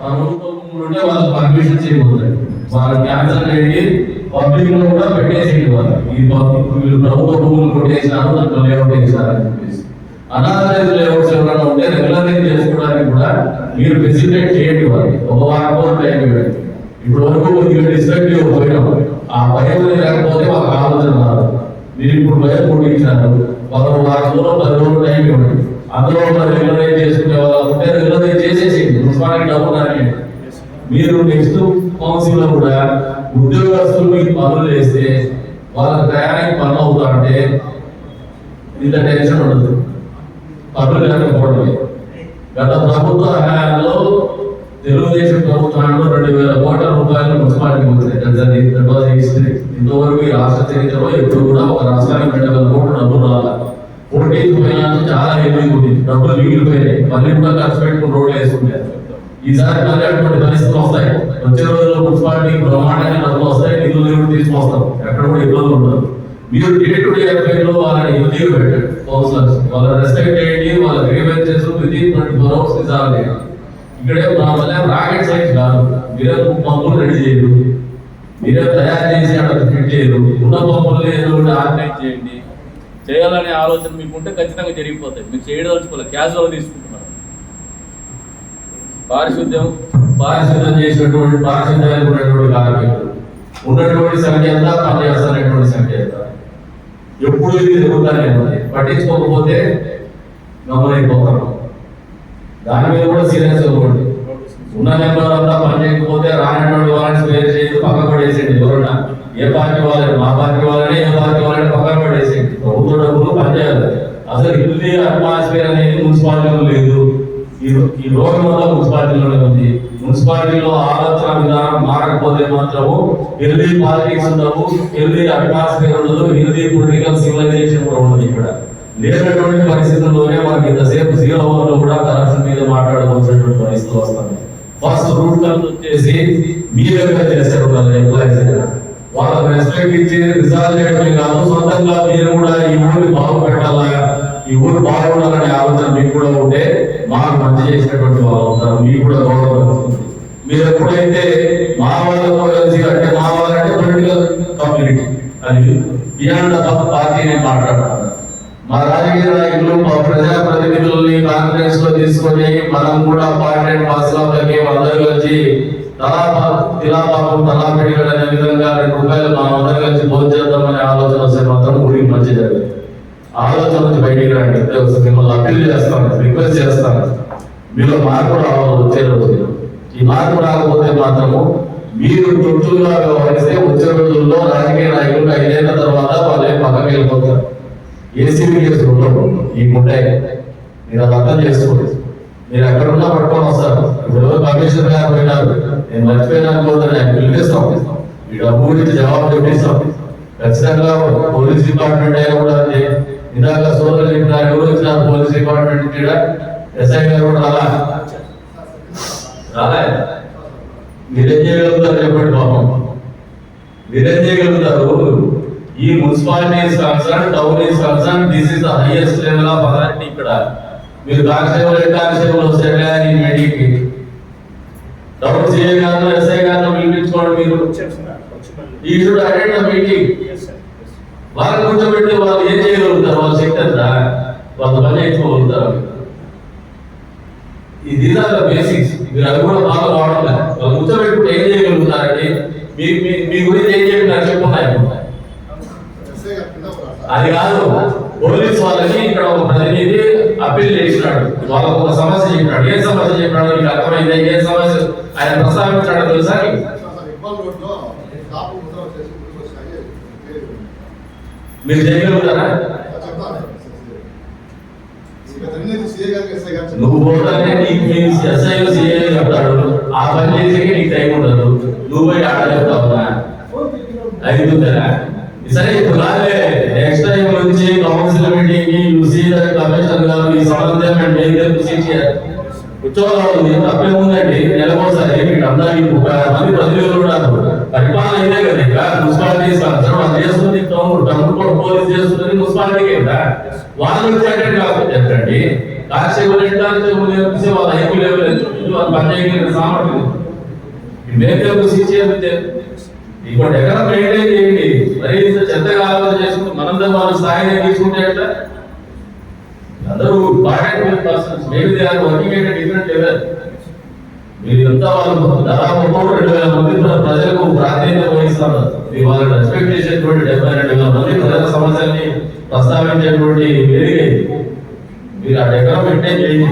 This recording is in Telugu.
ప్రభుత్వం ఉంటే వాళ్ళు పర్మిషన్ చేయబోతారు వాళ్ళు క్యాన్సర్ చేయండి పబ్లిక్లో కూడా పెట్టేసేయండి వాళ్ళు. ఈ పబ్లిక్ వీళ్ళు ప్రభుత్వ భూములు కొట్టేసినారు దాంట్లో లేఅవుట్ వేసారు అని చెప్పేసి. అనాథరైజ్ లేఅవుట్స్ ఎవరైనా ఉంటే రెగ్యులరైజ్ చేసుకోవడానికి కూడా మీరు ఫెసిలిటేట్ చేయండి వాళ్ళు. ఒక వారం రోజులు టైం ఇవ్వండి. ఇప్పుడు వరకు కొద్దిగా డిస్ట్రక్టివ్ పోయినాం ఆ భయం లేకపోతే మాకు ఆలోచన రాదు మీరు ఇప్పుడు భయం పుట్టించారు పదకొండు వారం రోజులు పది రోజులు టైం ఇవ్వండి. అందులో రెగ్యులరైజ్ చేసుకునే వాళ్ళు ఉంటే రెగ్యులరైజ్ చేసేసేయండి డబ్బు రానియండి మీరు నెక్స్ట్ కౌన్సిల్లో కూడా ఉద్యోగస్తులు మీకు పనులు చేస్తే వాళ్ళ ప్రయాణానికి పనులు అవుతా అంటే ఇంత టెన్షన్ ఉండదు. పనులు లేకపోవడమే గత ప్రభుత్వ హయాంలో తెలుగుదేశం ప్రభుత్వంలో రెండు వేల కోట్ల రూపాయలు మున్సిపాలిటీకి వచ్చినాయి హిస్టరీ ఇంతవరకు ఈ రాష్ట్ర చరిత్రలో ఎప్పుడు కూడా ఒక రాష్ట్రానికి రెండు వేల కోట్ల డబ్బులు రావాలి ఫోర్టీన్ పోయినా చాలా హెవీ ఉంది. డబ్బులు మిగిలిపోయినాయి. మళ్ళీ కూడా ఖర్చు పెట్టుకుని రోడ్లు వేసుకుంటారు. ఈసారి మళ్ళీ పరిస్థితులు వస్తాయి. వచ్చే రోజుల్లో మున్సిపాలిటీ బ్రహ్మాండంగా డబ్బులు వస్తాయి నిధులు కూడా తీసుకొస్తాం. ఎక్కడ కూడా ఇబ్బందులు ఉండదు మీరు డే టు డే అఫైర్లో వాళ్ళని లీవ్ పెట్టండి. కౌన్సిలర్స్ వాళ్ళ రెస్పెక్ట్ చేయండి వాళ్ళ grievances within twenty four hours resolve చేయాలి. ఇక్కడే మా వల్ల రాకెట్ సైన్స్ కాదు. మీరే పంపులు రెడీ చేయరు మీరే తయారు చేసి అక్కడ ఫిట్ చేయరు ఉన్న పంపులు ఏదో ఒకటి ఆర్గనైజ్ చేయండి. చేయాలనే ఆలోచన మీకు ఉంటే ఖచ్చితంగా జరిగిపోతాయి. మీరు చేయదలుచుకోవాలి. క్యాజువల్ తీసుకుంటున్నారు. పారిశుద్ధ్యం పారిశుద్ధ్యం చేసినటువంటి పారిశుద్ధ్యానికి ఉన్నటువంటి కార్మికులు ఉన్నటువంటి సంఖ్య ఎంత పనిచేస్తున్నటువంటి సంఖ్య ఎంత? ఎప్పుడు ఇది జరుగుతానే ఉన్నది. పట్టించుకోకపోతే గమనైపోతాం. దాని మీద కూడా సీరియస్ అవ్వండి ఉన్న నెంబర్ అంతా పని చేయకపోతే రానటువంటి వాళ్ళని స్పేర్ చేయదు పక్కన పడేసేయండి. ఎవరన్నా? ఏ పార్టీ వాళ్ళని? మా పార్టీ వాళ్ళని ఏ పార్టీ వాళ్ళని పక్కన పడేసేయండి. ప్రభుత్వ డబ్బులు పనిచేయాలి అసలు హిందీ అట్మాస్ఫియర్ అనేది మున్సిపాలిటీలో లేదు. ఈ ఈ రోడ్డు మొత్తం మున్సిపాలిటీలోనే ఉంది. మున్సిపాలిటీలో ఆలోచన విధానం మారకపోతే మాత్రము హెల్దీ పాలిటిక్స్ ఉండవు హెల్దీ అట్మాస్ఫియర్ ఉండదు హెల్దీ పొలిటికల్ సివిలైజేషన్ కూడా ఉండదు ఇక్కడ. లేనటువంటి పరిస్థితుల్లోనే మనకి ఇంతసేపు జీరో లో కూడా కరప్షన్ మీద మాట్లాడవలసినటువంటి పరిస్థితులు వస్తుంది. ఫస్ట్ రూట్ కల్ వచ్చేసి మీ దగ్గర చేస్తారు వాళ్ళ ఎంప్లాయీస్ దగ్గర వాళ్ళకి రెస్పెక్ట్ ఇచ్చి రిజాల్వ్ చేయడమే కాదు సొంతంగా మీరు కూడా ఈ ఊరిని బాగుపెట్టాలా ఈ ఊరు బాగుండాలనే ఆలోచన మీకు కూడా ఉంటే మాకు మంచి చేసినటువంటి వాళ్ళు అవుతారు మీకు కూడా గౌరవం మీరు ఎప్పుడైతే మా వాళ్ళతో కలిసి అంటే మా వాళ్ళంటే పొలిటికల్ కమ్యూనిటీ అది పార్టీ నేను మాట్లాడతాను. మా రాజకీయ నాయకులు మా ప్రజాప్రతినిధుల్ని కాన్ఫరెన్స్లో తీసుకొని మనం కూడా పార్టీ వాసులకి అందరూ కలిసి తలా తిలా పాపం తలా పెడిగడ అనే విధంగా రెండు రూపాయలు మనం అందరూ కలిసి భోజనం చేద్దామనే ఆలోచన వస్తే మాత్రం ఊరికి మంచి జరిగింది ఆలోచన నుంచి బయటికి రండి మిమ్మల్ని అప్పీల్ చేస్తాను రిక్వెస్ట్ చేస్తాను. మీలో మార్పు రావాలి వచ్చే రోజు ఈ మార్పు రాకపోతే మాత్రము మీరు తొట్టుగా వ్యవహరిస్తే వచ్చే రోజుల్లో రాజకీయ నాయకులు ఐదేళ్ళ తర్వాత వాళ్ళు పక్కకి వెళ్ళిపోతారు ఏసీబీ కేసులు ఉండవు ఈ ఉంటాయి మీరు అది అర్థం చేసుకోండి. మీరు ఎక్కడున్నా పట్టుకొని వస్తారు. ఇప్పుడు కమిషనర్ గారు పోయినారు? నేను మర్చిపోయినాను పోతే నేను పిలిపిస్తాం ఈ డబ్బు గురించి జవాబు చెప్పిస్తాం ఖచ్చితంగా పోలీస్ డిపార్ట్మెంట్ అయినా కూడా ఇందాక సోదరులు చెప్పినారు ఎవరు వచ్చినారు పోలీస్ డిపార్ట్మెంట్ ఇక్కడ? ఎస్ఐ గారు కూడా రాలా? రాలే. మీరేం చేయగలుగుతారు చెప్పండి పాపం. మీరేం చేయగలుగుతారు ఈ municipality is concern town is concern this is the highest level of authority ఇక్కడ. మీరు కానిస్టేబుల్ హెడ్ కానిస్టేబుల్ వస్తే ఈ మీటింగ్కి? టౌన్ సిఐ గారు ఎస్ఐ గారిని పిలిపించుకోండి మీరు. ఈ షుడ్ అటెండ్ మీటింగ్ వాళ్ళని పెట్టి వాళ్ళు ఏం చేయగలుగుతారు? వాళ్ళ శక్తి అంతా వాళ్ళ పని చేసుకోగలుగుతారు ఇది బేసిక్స్ మీరు అది కూడా బాగా రావడం వాళ్ళు కూర్చోబెట్టుకుంటే ఏం చేయగలుగుతారండి మీ మీ- గురించి ఏం చెప్పినారు చెప్పున్నాయి అది కాదు. పోలీస్ వాళ్ళకి ఇక్కడ ఒక ప్రతినిధి అప్పీల్ చేసినాడు. వాళ్ళకు ఒక సమస్య చెప్పినాడు. ఏ సమస్య చెప్పినాడు మీకు అర్థమైంది? ఏ సమస్య? ఆయన ప్రస్తావించాడు తెలుసా మీరు చేయగలుగుతారా నువ్వు పోతానే నీకు మీ ఎస్ఐ సిఐ చెప్తాడు ఆ పని చేసేకి నీకు టైం ఉండదు. నువ్వు పోయి ఆడ చెప్తావునా సరే ఇప్పుడు రాలే. నెక్స్ట్ టైం నుంచి council meeting you see the commissioner గారు ఈ సంబంధం మేక్ దెమ్ సిన్సియర్ ఉద్యోగాలు తప్పే ఉందండి నెలకోసారి మీకు అందరికి ముప్పై ఆరు మంది ప్రతినిధులు ఉన్నారు పరిపాలన ఇదే కదా ఇక మున్సిపాలిటీ సంవత్సరం అది చేస్తుంది టౌన్ టౌన్ కూడా పోలీస్ చేస్తుంది మున్సిపాలిటీకి కదా వాళ్ళు వచ్చేటట్టు కాకపోతే ఎక్కడండి కాసేపు నేర్పిస్తే వాళ్ళ ఐక్యూ లెవెల్ ఎంత ఉంటుంది వాళ్ళ పనిచేయగలిగిన సామర్థ్యం మేకప్ ఇచ్చేది ఇప్పుడు ఎక్కడ మెయింటైన్ చేయండి మరి ఇంత చెత్తగా ఆలోచన చేసుకుంటే మనందరం వాళ్ళు స్థాయిని తీసుకుంటే ఎట్లా అందరూ బాగా persons maybe they are working at different level మీరంతా వాళ్ళు దాదాపు రెండు వేల మంది ప్రజలకు ప్రాధాన్యత వహిస్తారు మీ వాళ్ళని రెస్పెక్ట్ చేసేటువంటి డెబ్బై రెండు వేల మంది ప్రజల సమస్యల్ని ప్రస్తావించేటువంటి మీరు ఆ డెకరం మెయింటైన్ చేయండి